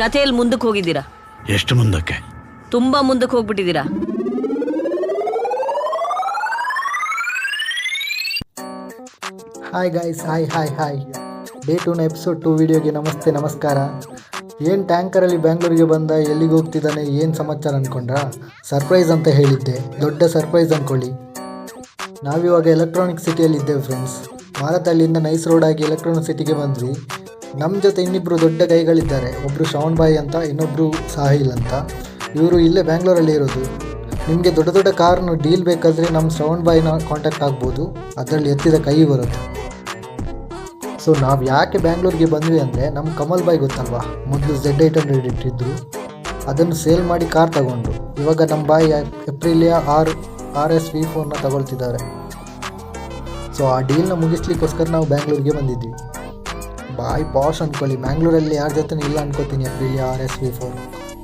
ಕಥೆಯಲ್ಲಿ ಮುಂದಕ್ಕೆ ಹೋಗಿದ್ದೀರಾ? ಎಷ್ಟು ಮುಂದಕ್ಕೆ? ತುಂಬಾ ಮುಂದಕ್ಕೆ ಹೋಗ್ಬಿಟ್ಟಿದ್ದೀರಾ? Hi guys hi hi hi day ಟೂನ episode two ವಿಡಿಯೋಗೆ ನಮಸ್ತೆ ನಮಸ್ಕಾರ. ಏನು ಟ್ಯಾಂಕರಲ್ಲಿ ಬ್ಯಾಂಗ್ಳೂರಿಗೆ ಬಂದ ಎಲ್ಲಿಗೆ ಹೋಗ್ತಿದ್ದಾನೆ ಏನು ಸಮಾಚಾರ ಅಂದ್ಕೊಂಡ್ರಾ ಸರ್ಪ್ರೈಸ್ ಅಂತ ಹೇಳಿದ್ದೆ. ದೊಡ್ಡ ಸರ್ಪ್ರೈಸ್ ಅಂದ್ಕೊಳ್ಳಿ ನಾವಿವಾಗ ಎಲೆಕ್ಟ್ರಾನಿಕ್ ಸಿಟಿಯಲ್ಲಿ ಇದ್ದೇವೆ ಫ್ರೆಂಡ್ಸ್ ಅಲ್ಲಿಂದ ನೈಸ್ ರೋಡ್ ಆಗಿ ಎಲೆಕ್ಟ್ರಾನಿಕ್ ಸಿಟಿಗೆ ಬಂದ್ವಿ. ನಮ್ಮ ಜೊತೆ ಇನ್ನಿಬ್ಬರು ದೊಡ್ಡ ಕೈಗಳಿದ್ದಾರೆ ಒಬ್ಬರು ಶ್ರವಣ್ ಬಾಯಿ ಅಂತ ಇನ್ನೊಬ್ಬರು ಸಾಹಿಲ್ ಅಂತ. ಇವರು ಇಲ್ಲೇ ಬ್ಯಾಂಗ್ಳೂರಲ್ಲಿ ಇರೋದು. ನಿಮಗೆ ದೊಡ್ಡ ದೊಡ್ಡ ಕಾರ್ನು ಡೀಲ್ ಬೇಕಾದರೆ ನಮ್ಮ ಶ್ರವಣ್ ಬಾಯಿನ ಕಾಂಟ್ಯಾಕ್ಟ್ ಆಗ್ಬೋದು. ಅದರಲ್ಲಿ ಎತ್ತಿದ ಕೈ ಬರುತ್ತೆ. ಸೊ ನಾವು ಯಾಕೆ ಬ್ಯಾಂಗ್ಳೂರಿಗೆ ಬಂದ್ವಿ ಅಂದರೆ ನಮ್ಮ ಕಮಲ್ ಬಾಯಿ ಗೊತ್ತಲ್ವಾ? ಮೊದಲು ಝೆಡ್ ಏಟ್ ಹಂಡ್ರೆಡ್ ಇಟ್ಟಿದ್ರು. ಅದನ್ನು ಸೇಲ್ ಮಾಡಿ ಕಾರ್ ತಗೊಂಡು. ಇವಾಗ ನಮ್ಮ ಬಾಯಿ Aprilia R R S V ಫೋನ್ನ ತಗೊಳ್ತಿದ್ದಾರೆ. ಸೊ ಆ ಡೀಲ್ನ ಮುಗಿಸ್ಲಿಕ್ಕೋಸ್ಕರ ನಾವು ಬ್ಯಾಂಗ್ಳೂರಿಗೆ ಬಂದಿದ್ವಿ. ಬಾಯ್ ಪಾಶ್ ಅಂದ್ಕೊಳ್ಳಿ. ಮ್ಯಾಂಗ್ಳೂರಲ್ಲಿ ಯಾರ ಜೊತೆ ಇಲ್ಲ ಅನ್ಕೋತೀನಿ Aprilia R S V four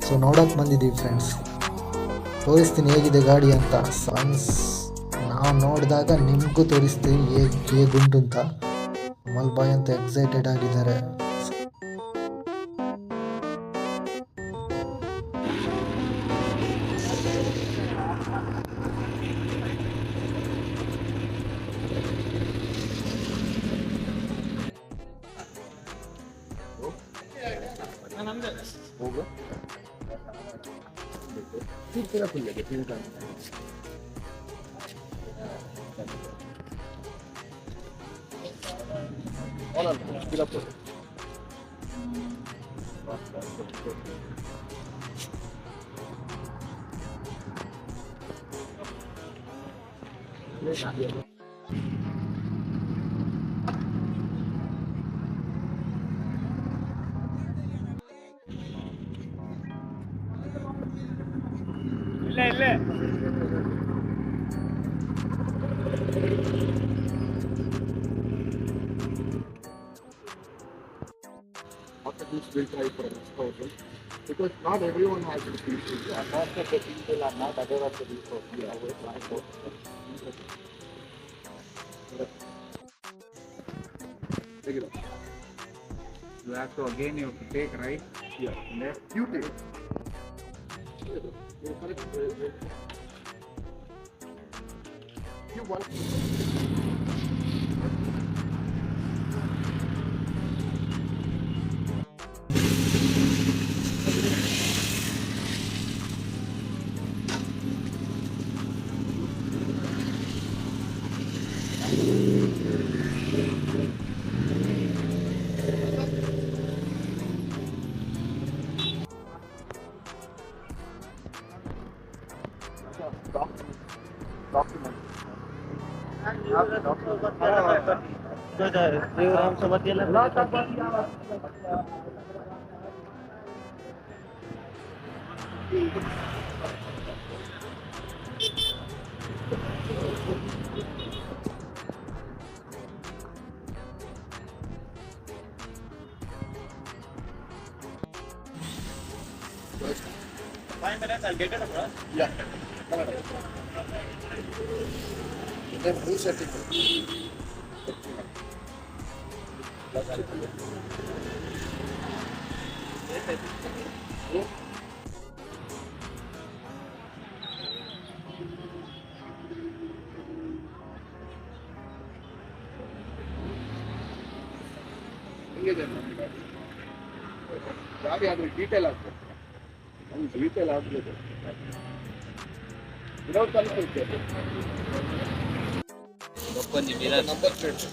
so ನೋಡೋಕೆ ಬಂದಿದ್ದೀವಿ ಫ್ರೆಂಡ್ಸ್ ತೋರಿಸ್ತೀನಿ ಹೇಗಿದೆ ಗಾಡಿ ಅಂತ. ಸನ್ಸ್ ನಾವು ನೋಡಿದಾಗ ನಿಮಗೂ ತೋರಿಸ್ತೀನಿ ಹೇಗೆ ಹೇಗುಂಟು ಅಂತ. ಮಲ್ ಬಾಯ್ ಅಂತ ಎಕ್ಸೈಟೆಡ್ ಆಗಿದ್ದಾರೆ. Emre. Oldu. Bir tarafı ile getirin kanka. Olan, bir rapor. Ne yapıyorsun? What the beach will try for exposure because not everyone has the beach and most of the people are not aware of the beach of the our transport. Take it up. You have to again you have to take right. Yeah. Left. You take it. You want देवरामसोबत गेला Five minutes, I'll get it across. Yeah. ಹೆಂಗಿದೆ ನೋಡಿ detail ಗಾಡಿ ಆದ್ರೆ detail ಆಗ್ಬೇಕು. ಒಂದು detail Vinod ತಲುಪುತ್ತೆ number plate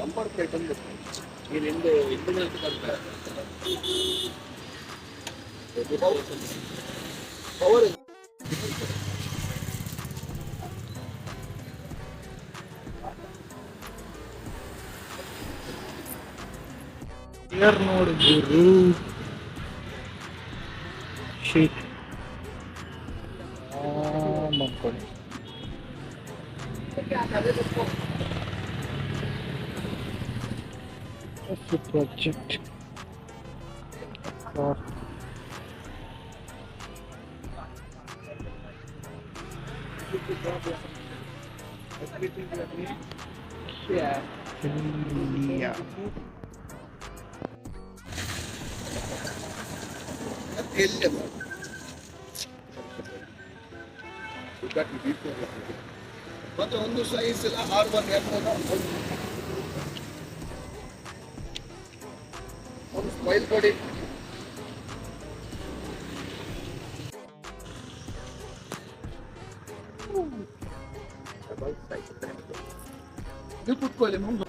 number plate ಅಂದ್ರೆ ಈ ಹಿಂದೆ ಹಿಂದಿನ ಪವರ್ ನೋಡು ಗುರು ಶೀಟ್ করে প্রজেক্ট Yeah. It's India. ಎಲ್ಲಿ ಮತ್ತೆ ಒಂದು ಸೈಜ್ ಇಲ್ಲ ಆರ್ ಒನ್ ಒಂದು ಸ್ಮೈಲ್ ಕೊಡಿ ನೀವು ಕುತ್ಕೊಳ್ಳಿ ಮುಂದೆ